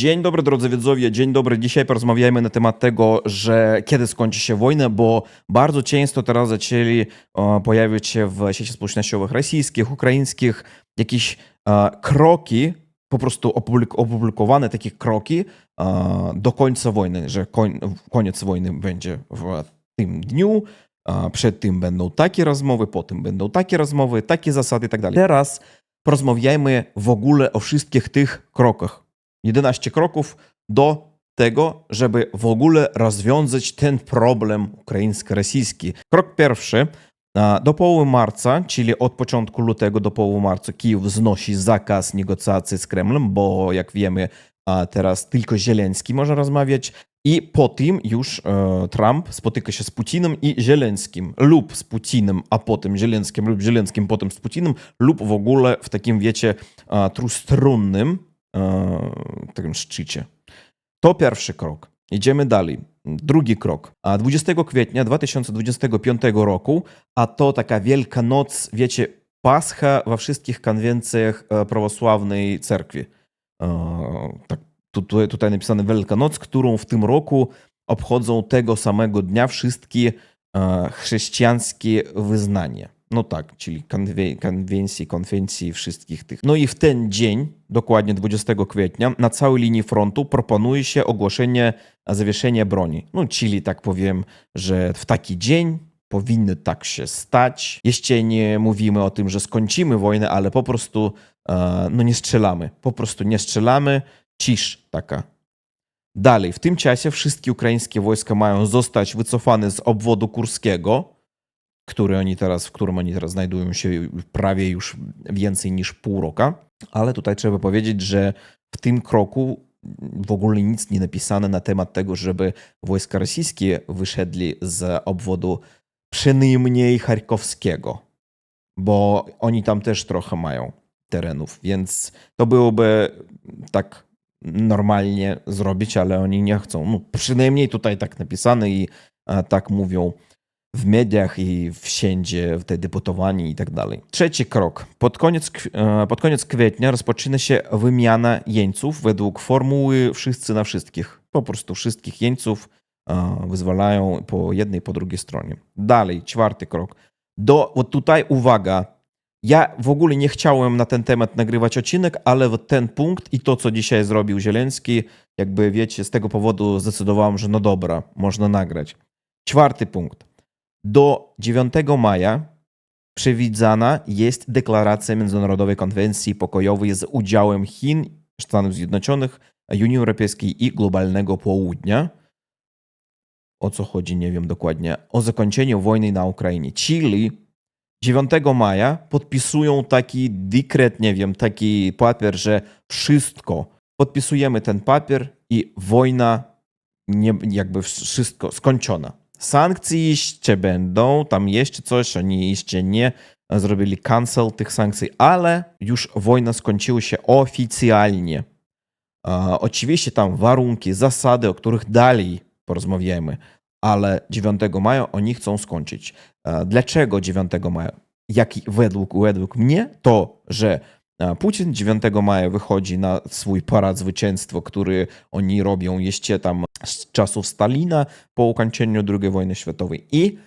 Dzień dobry drodzy widzowie, dzień dobry. Dzisiaj porozmawiajmy na temat tego, że kiedy skończy się wojna, bo bardzo często teraz zaczęli e, pojawiać się w sieci społecznościowych rosyjskich, ukraińskich jakieś e, kroki, po prostu opublik- opublikowane takie kroki e, do końca wojny, że koń, koniec wojny będzie w tym dniu, przed tym będą takie rozmowy, potem będą takie rozmowy, takie zasady i tak dalej. Teraz porozmawiajmy w ogóle o wszystkich tych krokach. 11 kroków do tego, żeby w ogóle rozwiązać ten problem ukraińsko-rosyjski. Krok pierwszy. Do połowy marca, czyli od początku lutego do połowy marca, Kijów znosi zakaz negocjacji z Kremlem, bo jak wiemy, teraz tylko Zieleński może rozmawiać. I po tym już e, Trump spotyka się z Putinem i Zieleńskim, lub z Putinem, a potem Zieleńskim, lub Zieleńskim, potem z Putinem, lub w ogóle w takim, wiecie, trójstronnym takim szczycie. To pierwszy krok. Idziemy dalej. Drugi krok. A 20 kwietnia 2025 roku, a to taka Wielka Noc, wiecie, Pascha we wszystkich konwencjach e, prawosławnej cerkwi. E, Tak, tu- tutaj, tutaj napisane Wielka Noc, którą w tym roku obchodzą tego samego dnia wszystkie e, chrześcijańskie wyznania. No tak, czyli konwe- konwencje, konwencje wszystkich tych. No i w ten dzień, dokładnie 20 kwietnia, na całej linii frontu proponuje się ogłoszenie zawieszenia broni. No, czyli tak powiem, że w taki dzień powinny tak się stać. Jeszcze nie mówimy o tym, że skończymy wojnę, ale po prostu e, no nie strzelamy. Po prostu nie strzelamy. Cisz taka. Dalej, w tym czasie wszystkie ukraińskie wojska mają zostać wycofane z obwodu kurskiego, który oni teraz, w którym oni teraz znajdują się prawie już więcej niż pół roku. Ale tutaj trzeba powiedzieć, że w tym kroku w ogóle nic nie napisane na temat tego, żeby wojska rosyjskie wyszedli z obwodu przynajmniej charkowskiego, bo oni tam też trochę mają terenów, więc to byłoby tak normalnie zrobić, ale oni nie chcą. No, przynajmniej tutaj tak napisane i a, tak mówią w mediach i wszędzie te deputowani i tak dalej. Trzeci krok. Pod koniec, e, pod koniec kwietnia rozpoczyna się wymiana jeńców według formuły wszyscy na wszystkich. Po prostu wszystkich jeńców e, wyzwalają po jednej i po drugiej stronie. Dalej, czwarty krok. Do, tutaj uwaga, ja w ogóle nie chciałem na ten temat nagrywać odcinek, ale ten punkt i to, co dzisiaj zrobił Zieleński, jakby wiecie, z tego powodu zdecydowałem, że no dobra, można nagrać. Czwarty punkt. Do 9 maja przewidziana jest deklaracja Międzynarodowej Konwencji Pokojowej z udziałem Chin, Stanów Zjednoczonych, Unii Europejskiej i globalnego południa. O co chodzi, nie wiem dokładnie. O zakończeniu wojny na Ukrainie. Czyli 9 maja podpisują taki dekret, nie wiem, taki papier, że wszystko. Podpisujemy ten papier i wojna nie, jakby wszystko skończona. Sankcje jeszcze będą, tam jeszcze coś, oni jeszcze nie zrobili cancel tych sankcji, ale już wojna skończyła się oficjalnie. E, oczywiście tam warunki, zasady, o których dalej porozmawiamy, ale 9 maja oni chcą skończyć. E, Dlaczego 9 maja? Jak według, według mnie, to, że Putin 9 maja wychodzi na swój parad zwycięstwa, który oni robią jeszcze tam z czasów Stalina po ukończeniu II wojny światowej. I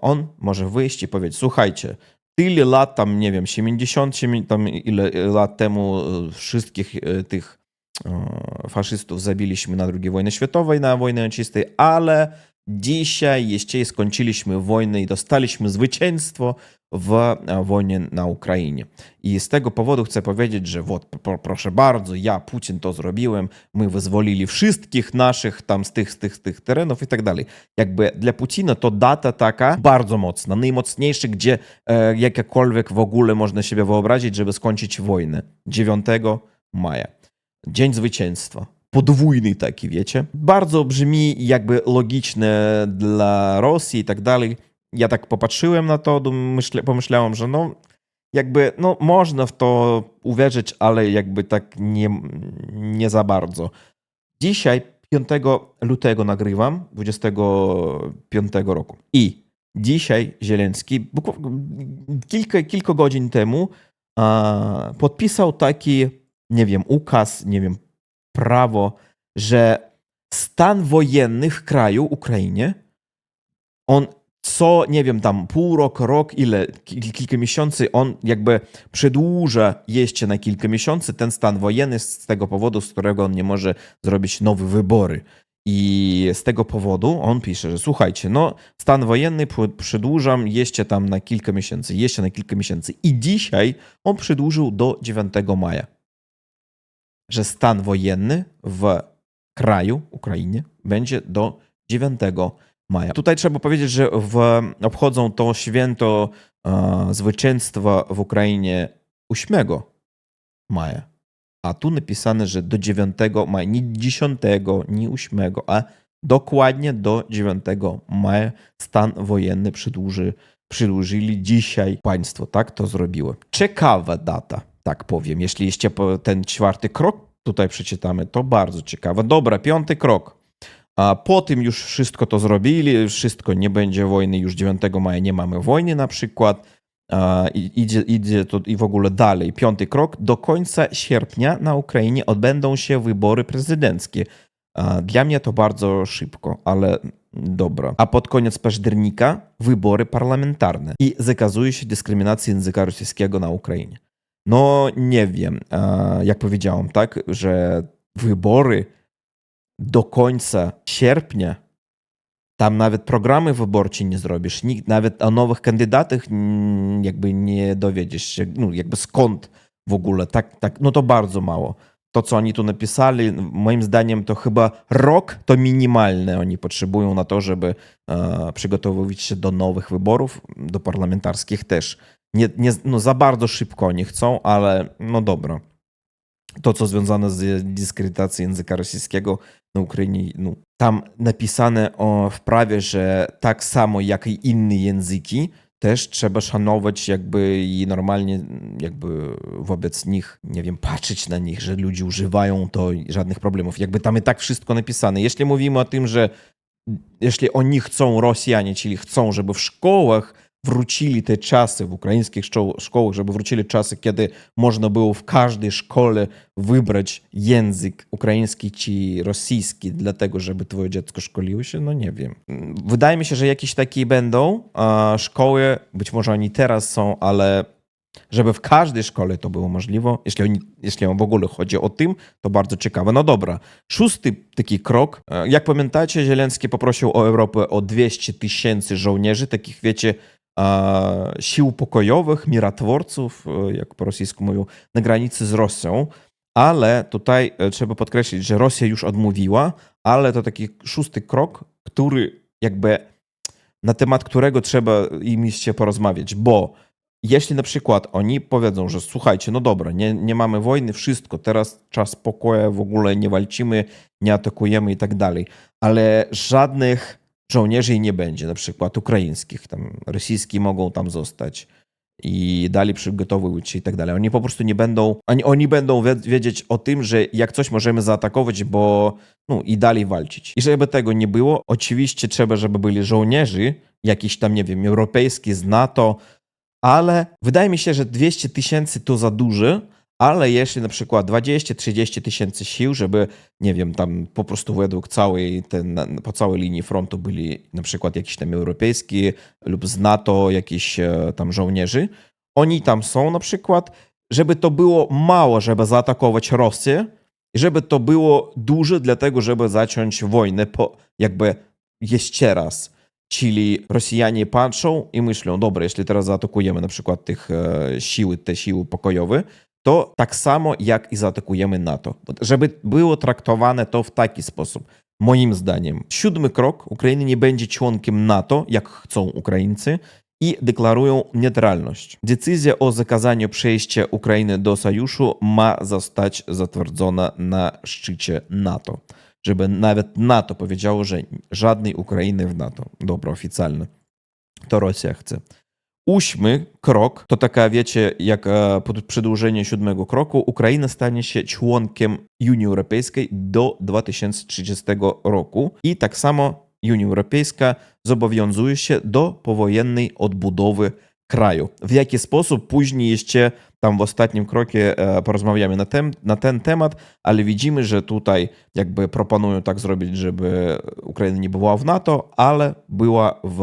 on może wyjść i powiedzieć, słuchajcie, tyle lat tam, nie wiem, 70, siemi- tam ile lat temu e, wszystkich e, tych e, faszystów zabiliśmy na II wojnie światowej, na wojnie czystej, ale dzisiaj jeszcze skończyliśmy wojnę i dostaliśmy zwycięstwo w e, wojnie na Ukrainie. I z tego powodu chcę powiedzieć, że вот, pro- proszę bardzo, ja, Putin to zrobiłem, my wyzwolili wszystkich naszych tam z tych, z tych, z tych terenów i tak dalej. Jakby dla Putina to data taka bardzo mocna, najmocniejsza, gdzie e, jakakolwiek w ogóle można sobie wyobrazić, żeby skończyć wojnę. 9 maja. Dzień zwycięstwa. Podwójny taki, wiecie? Bardzo brzmi jakby logiczne dla Rosji i tak dalej. Ja tak popatrzyłem na to, pomyślałem, że no jakby, no można w to uwierzyć, ale jakby tak nie, nie za bardzo. Dzisiaj, 5 lutego nagrywam, 25 roku. I dzisiaj Zieleński, kilka, kilka godzin temu, podpisał taki, nie wiem, ukaz, nie wiem, prawo, że stan wojenny w kraju, Ukrainie, on co, nie wiem, tam pół roku, rok, ile, kil- kilka miesięcy, on jakby przedłuża jeszcze na kilka miesięcy ten stan wojenny z tego powodu, z którego on nie może zrobić nowe wybory. I z tego powodu on pisze, że słuchajcie, no stan wojenny przedłużam jeszcze tam na kilka miesięcy, jeszcze na kilka miesięcy. I dzisiaj on przedłużył do 9 maja. Że stan wojenny w kraju, Ukrainie, będzie do 9 maja. Tutaj trzeba powiedzieć, że w, obchodzą to święto e, zwycięstwa w Ukrainie 8 maja. A tu napisane, że do 9 maja, nie 10, nie 8, a dokładnie do 9 maja stan wojenny przedłuży, przedłużyli dzisiaj państwo, tak to zrobiło. Ciekawa data, tak powiem. Jeśli jeszcze ten czwarty krok tutaj przeczytamy, to bardzo ciekawe. Dobra, piąty krok. A po tym już wszystko to zrobili, wszystko, nie będzie wojny, już 9 maja nie mamy wojny na przykład. I- Idzie, idzie to i w ogóle dalej. Piąty krok. Do końca sierpnia na Ukrainie odbędą się wybory prezydenckie. Dla mnie to bardzo szybko, ale dobra. A pod koniec października wybory parlamentarne i zakazuje się dyskryminacji języka rosyjskiego na Ukrainie. No nie wiem, jak powiedziałem, tak, że wybory do końca sierpnia tam nawet programy wyborcze nie zrobisz, nikt, nawet o nowych kandydatach jakby nie dowiedziesz się, no jakby skąd w ogóle, tak, tak, no to bardzo mało. To, co oni tu napisali, moim zdaniem to chyba rok to minimalne oni potrzebują na to, żeby e, przygotowywać się do nowych wyborów, do parlamentarskich też. Nie, nie, no za bardzo szybko oni chcą, ale no dobra. To, co związane z dyskredytacją języka rosyjskiego na Ukrainie, no, tam napisane o, w prawie, że tak samo jak i inne języki, też trzeba szanować jakby i normalnie jakby wobec nich, nie wiem, patrzeć na nich, że ludzie używają to i żadnych problemów. Jakby tam i tak wszystko napisane. Jeśli mówimy o tym, że jeśli oni chcą, Rosjanie, czyli chcą, żeby w szkołach wrócili te czasy, w ukraińskich szkoł- szkołach, żeby wrócili czasy, kiedy można było w każdej szkole wybrać język ukraiński czy rosyjski, dlatego żeby twoje dziecko szkoliło się, no nie wiem. Wydaje mi się, że jakieś takie będą szkoły, być może oni teraz są, ale żeby w każdej szkole to było możliwe, jeśli, oni, jeśli w ogóle chodzi o tym, to bardzo ciekawe. No dobra, szósty taki krok. E, Jak pamiętacie, Zielenski poprosił o Europę o 200 tysięcy żołnierzy, takich wiecie, sił pokojowych, mirotworców, e, jak po rosyjsku mówią, na granicy z Rosją. Ale tutaj e, trzeba podkreślić, że Rosja już odmówiła, ale to taki szósty krok, który jakby na temat którego trzeba im jeszcze porozmawiać, bo jeśli na przykład oni powiedzą, że słuchajcie, no dobra, nie, nie mamy wojny, wszystko, teraz czas pokoju, w ogóle nie walczymy, nie atakujemy i tak dalej, ale żadnych żołnierzy nie będzie, na przykład ukraińskich, tam rosyjskie mogą tam zostać i dalej przygotowywać się i tak dalej. Oni po prostu nie będą, oni, oni będą wie- wiedzieć o tym, że jak coś możemy zaatakować, bo no i dalej walczyć. I żeby tego nie było, oczywiście trzeba, żeby byli żołnierze, jakiś tam, nie wiem, europejski z NATO, ale wydaje mi się, że 200 tysięcy to za dużo, ale jeśli na przykład 20-30 tysięcy sił, żeby, nie wiem, tam po prostu według całej, ten, po całej linii frontu byli na przykład jakiś tam europejski lub z NATO jakiś e, tam żołnierzy, oni tam są na przykład, żeby to było mało, żeby zaatakować Rosję, żeby to było dużo dlatego, żeby zacząć wojnę po, jakby jeszcze raz. Czyli Rosjanie patrzą i myślą, dobra, jeśli teraz zaatakujemy na przykład tych e, siły, te siły pokojowe, to tak samo jak i zaatakujemy NATO. Żeby było traktowane to w taki sposób. Moim zdaniem. Siódmy krok. Ukraina nie będzie członkiem NATO, jak chcą Ukraińcy, i deklarują neutralność. Decyzja o zakazaniu przejścia Ukrainy do sojuszu ma zostać zatwierdzona na szczycie NATO. Żeby nawet NATO powiedziało, że żadnej Ukrainy w NATO. Dobra, oficjalne. To Rosja chce. Ósmy krok to taka, wiecie, jak e, przedłużenie siódmego kroku, Ukraina stanie się członkiem Unii Europejskiej do 2030 roku i tak samo Unia Europejska zobowiązuje się do powojennej odbudowy kraju. W jaki sposób później jeszcze tam w ostatnim krokie e, porozmawiamy na ten, na ten temat, ale widzimy, że tutaj jakby proponują tak zrobić, żeby Ukraina nie była w NATO, ale była w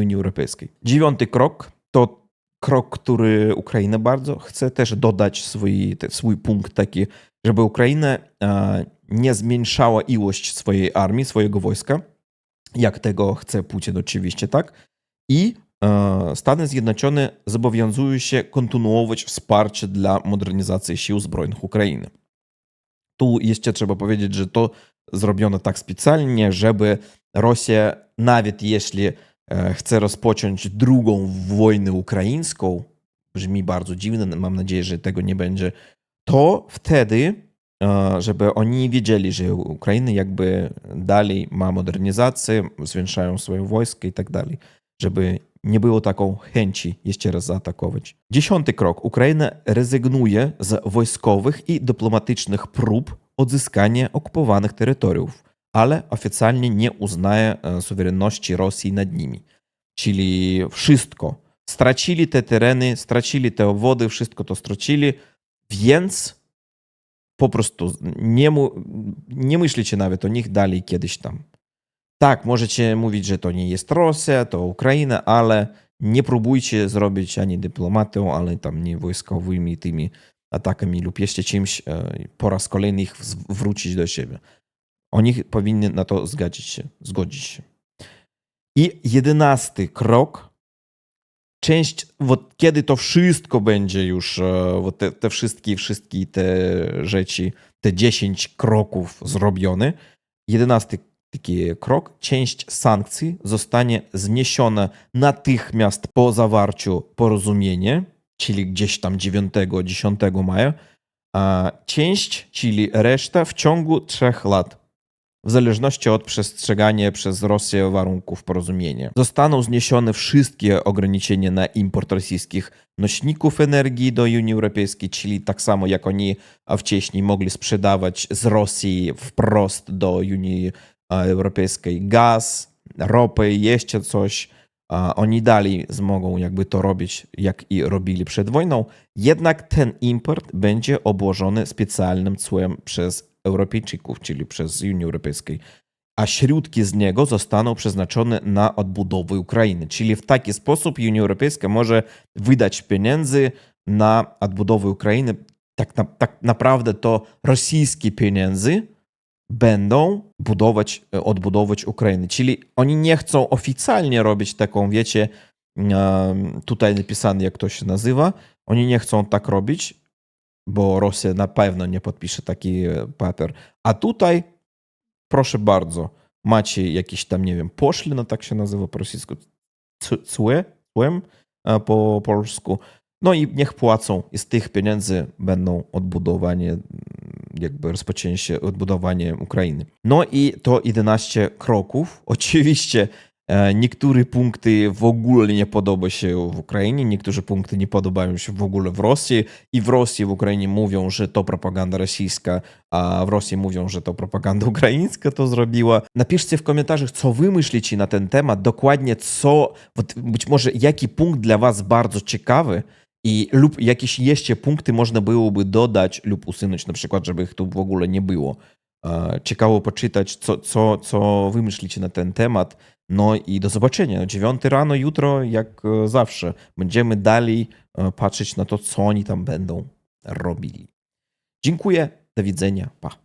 Unii Europejskiej. Dziewiąty krok to krok, który Ukraina bardzo chce też dodać swój, swój punkt taki, żeby Ukraina e, nie zmniejszała ilość swojej armii, swojego wojska, jak tego chce Putin oczywiście, tak? I e, Stany Zjednoczone zobowiązują się kontynuować wsparcie dla modernizacji sił zbrojnych Ukrainy. Tu jeszcze trzeba powiedzieć, że to zrobiono tak specjalnie, żeby Rosja, nawet jeśli chce rozpocząć drugą wojnę ukraińską, brzmi bardzo dziwne, mam nadzieję, że tego nie będzie, to wtedy, e, żeby oni wiedzieli, że Ukraina jakby dalej ma modernizację, zwiększają swoje wojsko i tak dalej, żeby nie było taką chęci jeszcze raz zaatakować. Dziesiąty krok. Ukraina rezygnuje z wojskowych i dyplomatycznych prób odzyskania okupowanych terytoriów, ale oficjalnie nie uznaje e, suwerenności Rosji nad nimi. Czyli wszystko. Stracili te tereny, stracili te obwody, wszystko to stracili, więc po prostu nie, mu, nie myślicie nawet o nich dalej kiedyś tam. Tak, możecie mówić, że to nie jest Rosja, to Ukraina, ale nie próbujcie zrobić ani dyplomatą, ale tam nie wojskowymi tymi atakami lub jeszcze czymś e, po raz kolejny ich wrócić do siebie. Oni powinni na to zgodzić się. Zgodzić się. I jedenasty krok. Część, вот, kiedy to wszystko będzie już, e, вот te, te wszystkie, wszystkie te rzeczy, te 10 kroków zrobione, jedenasty taki krok, część sankcji zostanie zniesiona natychmiast po zawarciu porozumienia, czyli gdzieś tam 9-10 maja, a część, czyli reszta w ciągu trzech lat. W zależności od przestrzegania przez Rosję warunków porozumienia. Zostaną zniesione wszystkie ograniczenia na import rosyjskich nośników energii do Unii Europejskiej, czyli tak samo jak oni wcześniej mogli sprzedawać z Rosji wprost do Unii Europejskiej gaz, ropę, jeszcze coś. Oni dalej zmogą jakby to robić, jak i robili przed wojną. Jednak ten import będzie obłożony specjalnym cłem przez Europejczyków, czyli przez Unię Europejską. A środki z niego zostaną przeznaczone na odbudowę Ukrainy. Czyli w taki sposób Unia Europejska może wydać pieniędzy na odbudowę Ukrainy. Tak, na, tak naprawdę to rosyjskie pieniądze będą budować, odbudować Ukrainę. Czyli oni nie chcą oficjalnie robić taką, wiecie, tutaj napisane, jak to się nazywa. Oni nie chcą tak robić, bo Rosja na pewno nie podpisze taki e, papier. A tutaj, proszę bardzo, macie jakieś tam, nie wiem, poszli, no tak się nazywa po rosyjsku, cłem e, po polsku. No i niech płacą i z tych pieniędzy będą odbudowanie, jakby rozpoczęcie odbudowanie Ukrainy. No i to 11 kroków. Oczywiście E, niektóre punkty w ogóle nie podoba się w Ukrainie, niektóre punkty nie podobają się w ogóle w Rosji i w Rosji, w Ukrainie mówią, że to propaganda rosyjska, a w Rosji mówią, że to propaganda ukraińska to zrobiła. Napiszcie w komentarzach, co wy myślicie na ten temat, dokładnie co, być może jaki punkt dla was bardzo ciekawy, i lub jakieś jeszcze punkty można byłoby dodać lub usunąć, na przykład, żeby ich tu w ogóle nie było. E, ciekawo poczytać, co, co, co wy myślicie na ten temat. No i do zobaczenia. 9 rano, jutro, jak e, zawsze. Będziemy dalej e, patrzeć na to, co oni tam będą robili. Dziękuję, do widzenia, pa.